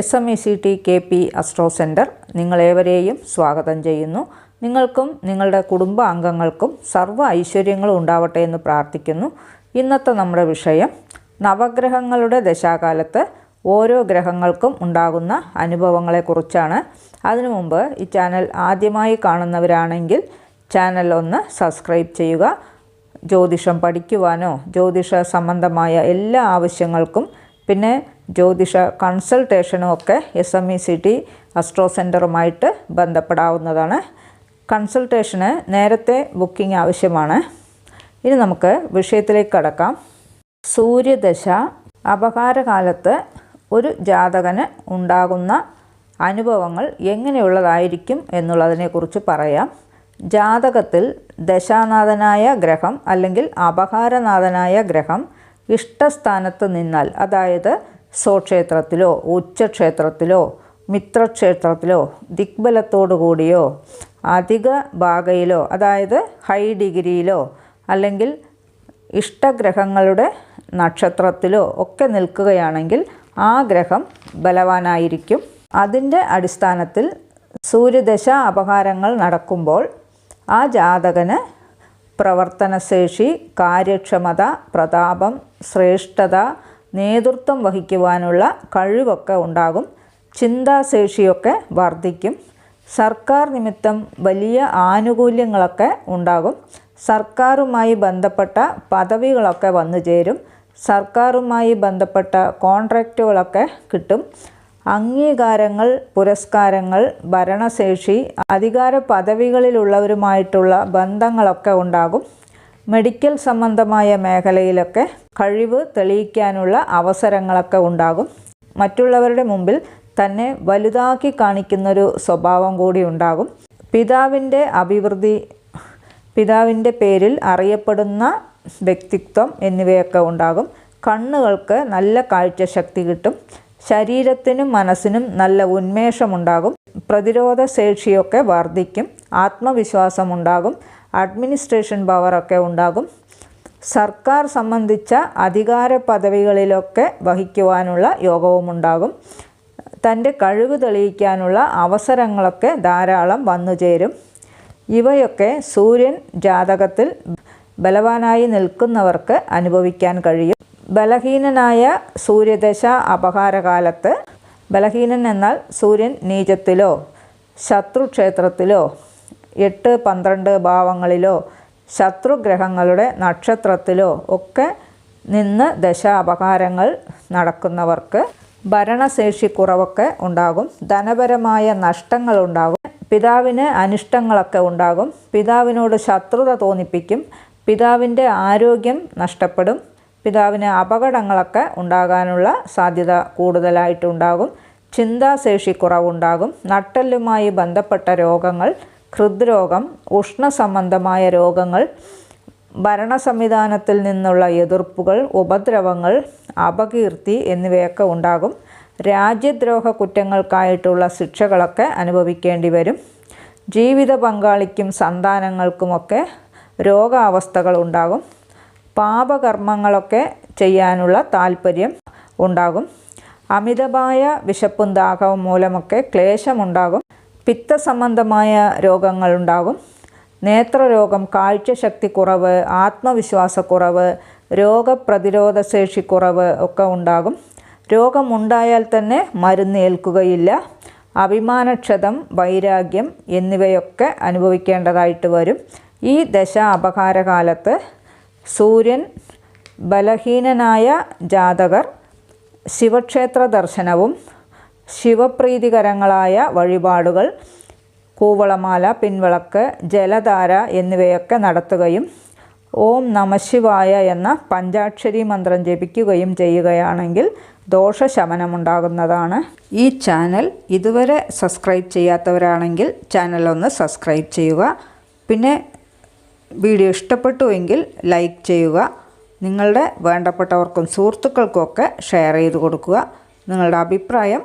S M E C T K P astro centre നിങ്ങളേവരെയും സ്വാഗതം ചെയ്യുന്നു. നിങ്ങൾക്കും നിങ്ങളുടെ കുടുംബ അംഗങ്ങൾക്കും സർവ ഐശ്വര്യങ്ങളും ഉണ്ടാവട്ടെ എന്ന് പ്രാർത്ഥിക്കുന്നു. ഇന്നത്തെ നമ്മുടെ വിഷയം നവഗ്രഹങ്ങളുടെ ദശാകാലത്ത് ഓരോ ഗ്രഹങ്ങൾക്കും ഉണ്ടാകുന്ന അനുഭവങ്ങളെക്കുറിച്ചാണ്. അതിനു മുമ്പ് ഈ ചാനൽ ആദ്യമായി കാണുന്നവരാണെങ്കിൽ ചാനൽ ഒന്ന് സബ്സ്ക്രൈബ് ചെയ്യുക. ജ്യോതിഷം പഠിക്കുവാനോ ജ്യോതിഷ സംബന്ധമായ എല്ലാ ആവശ്യങ്ങൾക്കും പിന്നെ ജ്യോതിഷ കൺസൾട്ടേഷനും ഒക്കെ S M E C T astro സെന്ററുമായിട്ട് ബന്ധപ്പെടാവുന്നതാണ്. കൺസൾട്ടേഷന് നേരത്തെ ബുക്കിംഗ് ആവശ്യമാണ്. ഇനി നമുക്ക് വിഷയത്തിലേക്ക് കടക്കാം. സൂര്യദശ അപകാരകാലത്ത് ഒരു ജാതകന് ഉണ്ടാകുന്ന അനുഭവങ്ങൾ എങ്ങനെയുള്ളതായിരിക്കും എന്നുള്ളതിനെക്കുറിച്ച് പറയാം. ജാതകത്തിൽ ദശാനാഥനായ ഗ്രഹം അല്ലെങ്കിൽ അപകാരനാഥനായ ഗ്രഹം ഇഷ്ടസ്ഥാനത്ത് നിന്നാൽ അതായത് സ്വക്ഷേത്രത്തിലോ ഉച്ചക്ഷേത്രത്തിലോ മിത്രക്ഷേത്രത്തിലോ ദിഗ്ബലത്തോടു കൂടിയോ അധിക ഭാഗയിലോ അതായത് ഹൈ ഡിഗ്രിയിലോ അല്ലെങ്കിൽ ഇഷ്ടഗ്രഹങ്ങളുടെ നക്ഷത്രത്തിലോ ഒക്കെ നിൽക്കുകയാണെങ്കിൽ ആ ഗ്രഹം ബലവാനായിരിക്കും. അതിന്റെ അടിസ്ഥാനത്തിൽ സൂര്യദശ അപഹാരങ്ങൾ നടക്കുമ്പോൾ ആ ജാതകന് പ്രവർത്തനശേഷി കാര്യക്ഷമത പ്രതാപം ശ്രേഷ്ഠത നേതൃത്വം വഹിക്കുവാനുള്ള കഴിവൊക്കെ ഉണ്ടാകും. ചിന്താശേഷിയൊക്കെ വർദ്ധിക്കും. സർക്കാർ നിമിത്തം വലിയ ആനുകൂല്യങ്ങളൊക്കെ ഉണ്ടാകും. സർക്കാരുമായി ബന്ധപ്പെട്ട പദവികളൊക്കെ വന്നു ചേരും. സർക്കാരുമായി ബന്ധപ്പെട്ട കോൺട്രാക്റ്റുകളൊക്കെ കിട്ടും. അംഗീകാരങ്ങൾ പുരസ്കാരങ്ങൾ ഭരണശേഷി അധികാര പദവികളിലുള്ളവരുമായിട്ടുള്ള ബന്ധങ്ങളൊക്കെ ഉണ്ടാകും. മെഡിക്കൽ സംബന്ധമായ മേഖലയിലൊക്കെ കഴിവ് തെളിയിക്കാനുള്ള അവസരങ്ങളൊക്കെ ഉണ്ടാകും. മറ്റുള്ളവരുടെ മുമ്പിൽ തന്നെ വലുതാക്കി കാണിക്കുന്നൊരു സ്വഭാവം കൂടി ഉണ്ടാകും. പിതാവിന്റെ അഭിവൃദ്ധി പിതാവിന്റെ പേരിൽ അറിയപ്പെടുന്ന വ്യക്തിത്വം എന്നിവയൊക്കെ ഉണ്ടാകും. കണ്ണുകൾക്ക് നല്ല കാഴ്ചശക്തി കിട്ടും. ശരീരത്തിനും മനസ്സിനും നല്ല ഉന്മേഷമുണ്ടാകും പ്രതിരോധ ശേഷിയൊക്കെ വർദ്ധിക്കും. ആത്മവിശ്വാസമുണ്ടാകും അഡ്മിനിസ്ട്രേഷൻ പവറൊക്കെ ഉണ്ടാകും. സർക്കാർ സംബന്ധിച്ച അധികാര പദവികളിലൊക്കെ വഹിക്കുവാനുള്ള യോഗവും ഉണ്ടാകും തന്റെ കഴിവ് തെളിയിക്കാനുള്ള അവസരങ്ങളൊക്കെ ധാരാളം വന്നു ചേരും. ഇവയൊക്കെ സൂര്യൻ ജാതകത്തിൽ ബലവാനായി നിൽക്കുന്നവർക്ക് അനുഭവിക്കാൻ കഴിയും. ബലഹീനനായ സൂര്യദശ അപഹാരകാലത്ത് ബലഹീനൻ എന്നാൽ സൂര്യൻ നീചത്തിലോ ശത്രുക്ഷേത്രത്തിലോ എട്ട് പന്ത്രണ്ട് ഭാവങ്ങളിലോ ശത്രുഗ്രഹങ്ങളുടെ നക്ഷത്രത്തിലോ ഒക്കെ നിന്ന് ദശാപകാരങ്ങൾ നടക്കുന്നവർക്ക് ഭരണശേഷി കുറവൊക്കെ ഉണ്ടാകും. ധനപരമായ നഷ്ടങ്ങൾ ഉണ്ടാകും. പിതാവിന് അനിഷ്ടങ്ങളൊക്കെ ഉണ്ടാകും. പിതാവിനോട് ശത്രുത തോന്നിപ്പിക്കും. പിതാവിന്റെ ആരോഗ്യം നഷ്ടപ്പെടും. പിതാവിന് അപകടങ്ങളൊക്കെ ഉണ്ടാകാനുള്ള സാധ്യത കൂടുതലായിട്ടുണ്ടാകും. ചിന്താശേഷി കുറവുണ്ടാകും. നട്ടെല്ലുമായി ബന്ധപ്പെട്ട രോഗങ്ങൾ ഹൃദ്രോഗം ഉഷ്ണസംബന്ധമായ രോഗങ്ങൾ ഭരണ സംവിധാനത്തിൽ നിന്നുള്ള എതിർപ്പുകൾ ഉപദ്രവങ്ങൾ അപകീർത്തി എന്നിവയൊക്കെ ഉണ്ടാകും. രാജ്യദ്രോഹ കുറ്റങ്ങൾക്കായിട്ടുള്ള ശിക്ഷകളൊക്കെ അനുഭവിക്കേണ്ടി വരും. ജീവിത പങ്കാളിക്കും സന്താനങ്ങൾക്കുമൊക്കെ രോഗാവസ്ഥകൾ ഉണ്ടാകും. പാപകർമ്മങ്ങളൊക്കെ ചെയ്യാനുള്ള താല്പര്യം ഉണ്ടാകും. അമിതമായ വിശപ്പും ദാഹവും മൂലമൊക്കെ ക്ലേശമുണ്ടാകും. പിത്തസംബന്ധമായ രോഗങ്ങളുണ്ടാകും. നേത്രരോഗം കാഴ്ചശക്തി കുറവ് ആത്മവിശ്വാസക്കുറവ് രോഗപ്രതിരോധ ശേഷി കുറവ് ഒക്കെ ഉണ്ടാകും. രോഗമുണ്ടായാൽ തന്നെ മരുന്ന് ഏൽക്കുകയില്ല. അഭിമാനക്ഷതം വൈരാഗ്യം എന്നിവയൊക്കെ അനുഭവിക്കേണ്ടതായിട്ട് വരും. ഈ ദശ അപകാരകാലത്ത് സൂര്യൻ ബലഹീനനായ ജാതകർ ശിവക്ഷേത്ര ദർശനവും ശിവപ്രീതികരങ്ങളായ വഴിപാടുകൾ കൂവളമാല പിൻവിളക്ക് ജലധാര എന്നിവയൊക്കെ നടത്തുകയും ഓം നമശിവായ എന്ന പഞ്ചാക്ഷരി മന്ത്രം ജപിക്കുകയും ചെയ്യുകയാണെങ്കിൽ ദോഷശമനമുണ്ടാകുന്നതാണ്. ഈ ചാനൽ ഇതുവരെ സബ്സ്ക്രൈബ് ചെയ്യാത്തവരാണെങ്കിൽ ചാനൽ ഒന്ന് സബ്സ്ക്രൈബ് ചെയ്യുക. പിന്നെ വീഡിയോ ഇഷ്ടപ്പെട്ടുവെങ്കിൽ ലൈക്ക് ചെയ്യുക. നിങ്ങളുടെ വേണ്ടപ്പെട്ടവർക്കും സുഹൃത്തുക്കൾക്കുമൊക്കെ ഷെയർ ചെയ്ത് കൊടുക്കുക. നിങ്ങളുടെ അഭിപ്രായം